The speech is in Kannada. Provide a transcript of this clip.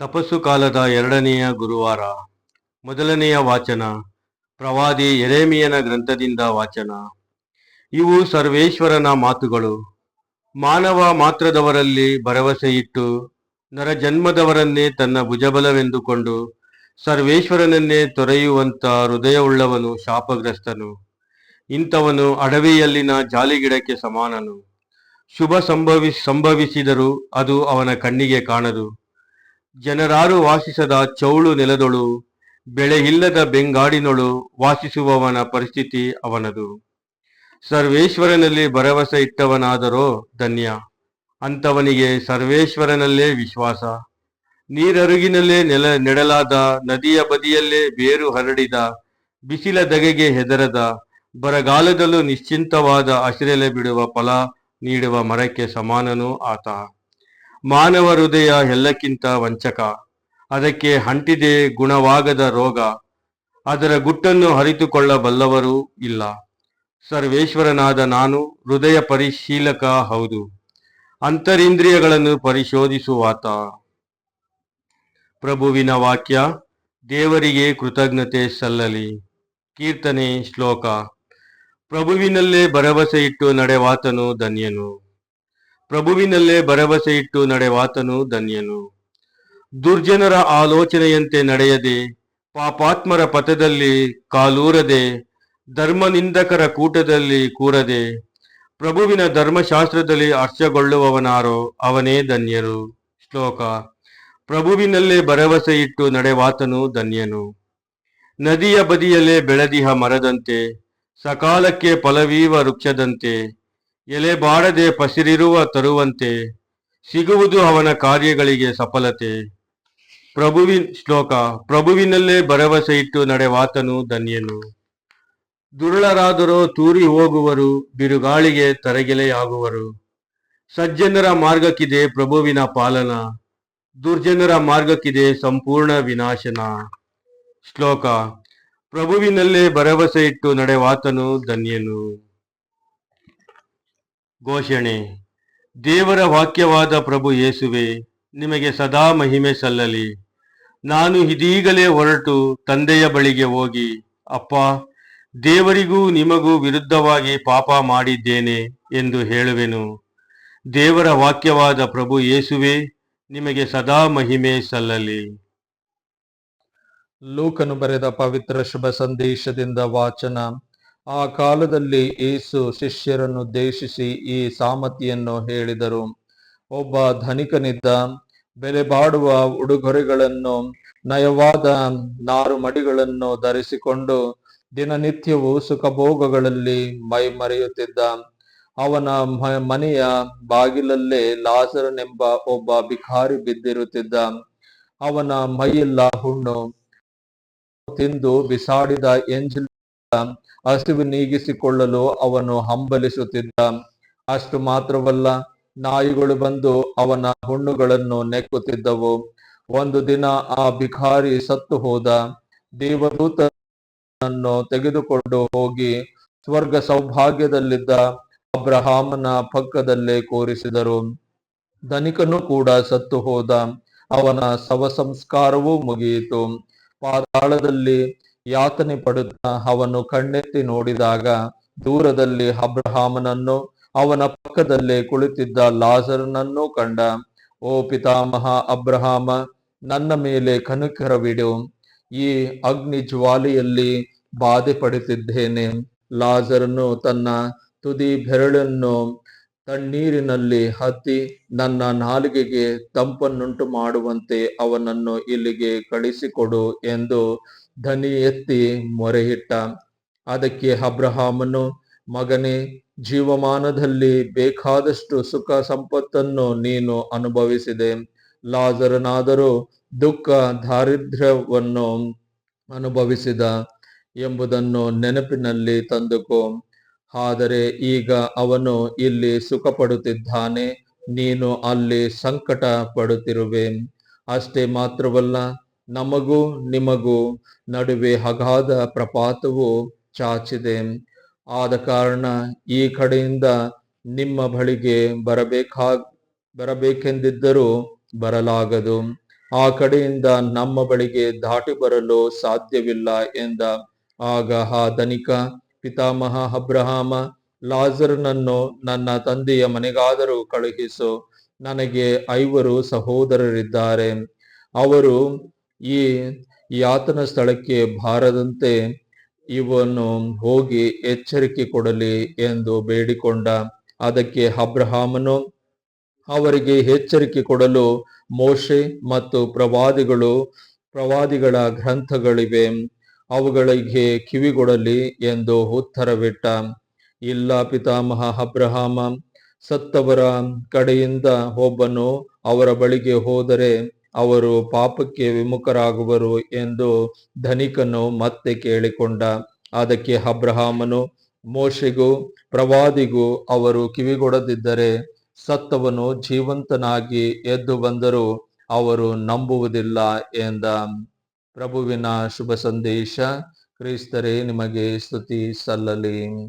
ತಪಸ್ಸು ಕಾಲದ ಎರಡನೆಯ ಗುರುವಾರ. ಮೊದಲನೆಯ ವಾಚನ. ಪ್ರವಾದಿ ಎರೇಮಿಯನ ಗ್ರಂಥದಿಂದ ವಾಚನ. ಇವು ಸರ್ವೇಶ್ವರನ ಮಾತುಗಳು. ಮಾನವ ಮಾತ್ರದವರಲ್ಲಿ ಭರವಸೆ ಇಟ್ಟು ನರಜನ್ಮದವರನ್ನೇ ತನ್ನ ಭುಜಬಲವೆಂದುಕೊಂಡು, ಸರ್ವೇಶ್ವರನನ್ನೇ ತೊರೆಯುವಂತ ಹೃದಯವುಳ್ಳವನು ಶಾಪಗ್ರಸ್ತನು. ಇಂಥವನು ಅಡವಿಯಲ್ಲಿನ ಜಾಲಿಗಿಡಕ್ಕೆ ಸಮಾನನು. ಶುಭ ಸಂಭವಿಸ್ ಸಂಭವಿಸಿದರೂ ಅದು ಅವನ ಕಣ್ಣಿಗೆ ಕಾಣದು. ಜನರಾರು ವಾಸಿಸದ ಚೌಳು ನೆಲದೊಳು, ಬೆಳೆ ಇಲ್ಲದ ಬೆಂಗಾಡಿನೊಳು ವಾಸಿಸುವವನ ಪರಿಸ್ಥಿತಿ ಅವನದು. ಸರ್ವೇಶ್ವರನಲ್ಲಿ ಭರವಸೆ ಇಟ್ಟವನಾದರೋ ಧನ್ಯ. ಅಂಥವನಿಗೆ ಸರ್ವೇಶ್ವರನಲ್ಲೇ ವಿಶ್ವಾಸ. ನೀರರುಗಿನಲ್ಲೇ ನೆಲ ನೆಡಲಾದ, ನದಿಯ ಬದಿಯಲ್ಲೇ ಬೇರು ಹರಡಿದ, ಬಿಸಿಲ ದಗೆಗೆ ಹೆದರದ, ಬರಗಾಲದಲ್ಲೂ ನಿಶ್ಚಿಂತವಾದ ಹಸಿರೆಲೆ ಬಿಡುವ ಫಲ ನೀಡುವ ಮರಕ್ಕೆ ಸಮಾನನೂ ಆತ. ಮಾನವ ಹೃದಯ ಎಲ್ಲಕ್ಕಿಂತ ವಂಚಕ. ಅದಕ್ಕೆ ಅಂಟಿದೆ ಗುಣವಾಗದ ರೋಗ. ಅದರ ಗುಟ್ಟನ್ನು ಅರಿತುಕೊಳ್ಳಬಲ್ಲವರೂ ಇಲ್ಲ. ಸರ್ವೇಶ್ವರನಾದ ನಾನು ಹೃದಯ ಪರಿಶೀಲಕ ಹೌದು. ಅಂತರಿಂದ್ರಿಯಗಳನ್ನು ಪರಿಶೋಧಿಸುವಾತ. ಪ್ರಭುವಿನ ವಾಕ್ಯ, ದೇವರಿಗೆ ಕೃತಜ್ಞತೆ ಸಲ್ಲಲಿ. ಕೀರ್ತನೆ ಶ್ಲೋಕ. ಪ್ರಭುವಿನಲ್ಲೇ ಭರವಸೆ ಇಟ್ಟು ನಡೆವಾತನು ಧನ್ಯನು. ಪ್ರಭುವಿನಲ್ಲೇ ಭರವಸೆ ಇಟ್ಟು ನಡೆವಾತನು ಧನ್ಯನು. ದುರ್ಜನರ ಆಲೋಚನೆಯಂತೆ ನಡೆಯದೆ, ಪಾಪಾತ್ಮರ ಪಥದಲ್ಲಿ ಕಾಲೂರದೆ, ಧರ್ಮನಿಂದಕರ ಕೂಟದಲ್ಲಿ ಕೂರದೆ, ಪ್ರಭುವಿನ ಧರ್ಮಶಾಸ್ತ್ರದಲ್ಲಿ ಹರ್ಷಗೊಳ್ಳುವವನಾರೋ ಅವನೇ ಧನ್ಯರು. ಶ್ಲೋಕ. ಪ್ರಭುವಿನಲ್ಲೇ ಭರವಸೆ ಇಟ್ಟು ನಡೆವಾತನು ಧನ್ಯನು. ನದಿಯ ಬದಿಯಲ್ಲೇ ಬೆಳೆದಿಹ ಮರದಂತೆ, ಸಕಾಲಕ್ಕೆ ಫಲವೀವ ವೃಕ್ಷದಂತೆ ಎಲೆ ಬಾಡದೆ ಪಸಿರಿರುವ ತರುವಂತೆ ಸಿಗುವುದು ಅವನ ಕಾರ್ಯಗಳಿಗೆ ಸಫಲತೆ. ಪ್ರಭುವಿನ್ ಶ್ಲೋಕ, ಪ್ರಭುವಿನಲ್ಲೇ ಭರವಸೆ ಇಟ್ಟು ನಡೆವಾತನು ಧನ್ಯನು. ದುರುಳರಾದರೂ ತೂರಿ ಹೋಗುವರು, ಬಿರುಗಾಳಿಗೆ ತರಗೆಲೆಯಾಗುವರು. ಸಜ್ಜನರ ಮಾರ್ಗಕ್ಕಿದೆ ಪ್ರಭುವಿನ ಪಾಲನ, ದುರ್ಜನರ ಮಾರ್ಗಕ್ಕಿದೆ ಸಂಪೂರ್ಣ ವಿನಾಶನ. ಶ್ಲೋಕ, ಪ್ರಭುವಿನಲ್ಲೇ ಭರವಸೆ ಇಟ್ಟು ನಡೆವಾತನು ಧನ್ಯನು. ಘೋಷಣೆ. ದೇವರ ವಾಕ್ಯವಾದ ಪ್ರಭು ಯೇಸುವೆ, ನಿಮಗೆ ಸದಾ ಮಹಿಮೆ ಸಲ್ಲಲಿ. ನಾನು ಇದೀಗಲೇ ಹೊರಟು ತಂದೆಯ ಬಳಿಗೆ ಹೋಗಿ, ಅಪ್ಪ, ದೇವರಿಗೂ ನಿಮಗೂ ವಿರುದ್ಧವಾಗಿ ಪಾಪ ಮಾಡಿದ್ದೇನೆ ಎಂದು ಹೇಳುವೆನು. ದೇವರ ವಾಕ್ಯವಾದ ಪ್ರಭು ಯೇಸುವೆ, ನಿಮಗೆ ಸದಾ ಮಹಿಮೆ ಸಲ್ಲಲಿ. ಲೋಕನು ಬರೆದ ಪವಿತ್ರ ಶುಭ ಸಂದೇಶದಿಂದ ವಾಚನ. ಆ ಕಾಲದಲ್ಲಿ ಯೇಸು ಶಿಷ್ಯರನ್ನು ದೇಶಿಸಿ ಈ ಸಾಮತಿಯನ್ನು ಹೇಳಿದರು. ಒಬ್ಬ ಧನಿಕನಿದ್ದ, ಬೆಲೆ ಬಾಡುವ ಉಡುಗೊರೆಗಳನ್ನು, ನಯವಾದ ನಾರು ಮಡಿಗಳನ್ನು ಧರಿಸಿಕೊಂಡು ದಿನನಿತ್ಯವೂ ಸುಖಭೋಗಗಳಲ್ಲಿ ಮೈ ಮರೆಯುತ್ತಿದ್ದ ಅವನ ಮನೆಯ ಬಾಗಿಲಲ್ಲೇ ಲಾಸರನೆಂಬ ಒಬ್ಬ ಭಿಕಾರಿ ಬಿದ್ದಿರುತ್ತಿದ್ದ, ಅವನ ಮೈಯೆಲ್ಲ ಹುಣ್ಣು, ತಿಂದು ಬಿಸಾಡಿದ ಎಂಜಿಲ್ ಹಸಿವು ನೀಗಿಸಿಕೊಳ್ಳಲು ಅವನು ಹಂಬಲಿಸುತ್ತಿದ್ದ. ಅಷ್ಟು ಮಾತ್ರವಲ್ಲ, ನಾಯಿಗಳು ಬಂದು ಅವನ ಹುಣ್ಣುಗಳನ್ನು ನೆಕ್ಕುತ್ತಿದ್ದವು. ಒಂದು ದಿನ ಆ ಭಿಖಾರಿ ಸತ್ತು ಹೋದ. ದೇವದೂತನನ್ನು ತೆಗೆದುಕೊಂಡು ಹೋಗಿ ಸ್ವರ್ಗ ಸೌಭಾಗ್ಯದಲ್ಲಿದ್ದ ಅಬ್ರಹಾಮನ ಪಕ್ಕದಲ್ಲೇ ಕೂರಿಸಿದರು. ಧನಿಕನು ಕೂಡ ಸತ್ತು ಹೋದ. ಅವನ ಶವ ಸಂಸ್ಕಾರವೂ ಮುಗಿಯಿತು. ಪಾತಾಳದಲ್ಲಿ ಯಾತನೆ ಪಡುತ್ತಾ? ಅವನು ಕಣ್ಣೆತ್ತಿ ನೋಡಿದಾಗ ದೂರದಲ್ಲಿ ಅಬ್ರಹಾಮನನ್ನು, ಅವನ ಪಕ್ಕದಲ್ಲೇ ಕುಳಿತಿದ್ದ ಲಾಜರನನ್ನು ಕಂಡ, ಓ ಪಿತಾಮಹ ಅಬ್ರಹಾಮ, ನನ್ನ ಮೇಲೆ ಕನುಕರವಿಡು. ಈ ಅಗ್ನಿ ಜ್ವಾಲೆಯಲ್ಲಿ ಬಾಧೆ ಪಡುತ್ತಿದ್ದೇನೆ ಲಾಜರನು ತನ್ನ ತುದಿ ಬೆರಳನ್ನು ತಣ್ಣೀರಿನಲ್ಲಿ ಹತ್ತಿ ನನ್ನ ನಾಲಿಗೆಗೆ ತಂಪನ್ನುಂಟು ಮಾಡುವಂತೆ ಅವನನ್ನು ಇಲ್ಲಿಗೆ ಕಳಿಸಿಕೊಡು ಎಂದು ಧನಿ ಎತ್ತಿ ಮೊರೆಯಿಟ್ಟ. ಅದಕ್ಕೆ ಅಬ್ರಹಾಮನು, ಮಗನೇ, ಜೀವಮಾನದಲ್ಲಿ ಬೇಕಾದಷ್ಟು ಸುಖ ಸಂಪತ್ತನ್ನು ನೀನು ಅನುಭವಿಸಿದೆ. ಲಾಜರನಾದರೂ ದುಃಖ ದಾರಿದ್ರ್ಯವನ್ನು ಅನುಭವಿಸಿದ ಎಂಬುದನ್ನು ನೆನಪಿನಲ್ಲಿ ತಂದುಕೋ. ಆದರೆ ಈಗ ಅವನು ಇಲ್ಲಿ ಸುಖ ಪಡುತ್ತಿದ್ದಾನೆ ನೀನು ಅಲ್ಲಿ ಸಂಕಟ ಪಡುತ್ತಿರುವೆ ಅಷ್ಟೇ ಮಾತ್ರವಲ್ಲ ನಮಗೂ ನಿಮಗೂ ನಡುವೆ ಅಗಾಧ ಪ್ರಪಾತವು ಚಾಚಿದೆ. ಆದ ಕಾರಣ ಈ ಕಡೆಯಿಂದ ನಿಮ್ಮ ಬಳಿಗೆ ಬರಬೇಕಾ, ಬರಬೇಕೆಂದಿದ್ದರೂ ಬರಲಾಗದು. ಆ ಕಡೆಯಿಂದ ನಮ್ಮ ಬಳಿಗೆ ದಾಟಿ ಬರಲು ಸಾಧ್ಯವಿಲ್ಲ ಎಂದ. ಆಗ ಆ ಧನಿಕ, ಪಿತಾಮಹ ಅಬ್ರಹಾಮ, ಲಾಜರ್ನನ್ನು ನನ್ನ ತಂದೆಯ ಮನೆಗಾದರೂ ಕಳುಹಿಸು. ನನಗೆ ಐವರು ಸಹೋದರರಿದ್ದಾರೆ. ಅವರು ಈ ಯಾತನ ಸ್ಥಳಕ್ಕೆ ಬಾರದಂತೆ ಇವನು ಹೋಗಿ ಎಚ್ಚರಿಕೆ ಕೊಡಲಿ ಎಂದು ಬೇಡಿಕೊಂಡ. ಅದಕ್ಕೆ ಅಬ್ರಹಾಮನು ಅವರಿಗೆ ಎಚ್ಚರಿಕೆ ಕೊಡಲು ಮೋಶೆ ಮತ್ತು ಪ್ರವಾದಿಗಳು, ಪ್ರವಾದಿಗಳ ಗ್ರಂಥಗಳಿವೆ, ಅವುಗಳಿಗೆ ಕಿವಿಗೊಡಲಿ ಎಂದು ಉತ್ತರವಿಟ್ಟ. ಇಲ್ಲ ಪಿತಾಮಹ ಅಬ್ರಹಾಮ, ಸತ್ತವರ ಕಡೆಯಿಂದ ಒಬ್ಬನು ಅವರ ಬಳಿಗೆ ಹೋದರೆ ಅವರು ಪಾಪಕ್ಕೆ ವಿಮುಖರಾಗುವರು ಎಂದು ಧನಿಕನು ಮತ್ತೆ ಕೇಳಿಕೊಂಡ. ಅದಕ್ಕೆ ಅಬ್ರಹಾಮನು, ಮೋಶೆಗೂ, ಪ್ರವಾದಿಗೂ ಅವರು ಕಿವಿಗೊಡದಿದ್ದರೆ ಸತ್ತವನು ಜೀವಂತನಾಗಿ ಎದ್ದು ಬಂದರೂ ಅವರು ನಂಬುವುದಿಲ್ಲ ಎಂದ. ಪ್ರಭುವಿನ ಶುಭ ಸಂದೇಶ, ಕ್ರೈಸ್ತರೇ, ನಿಮಗೆ ಸ್ತುತಿ ಸಲ್ಲಲಿ.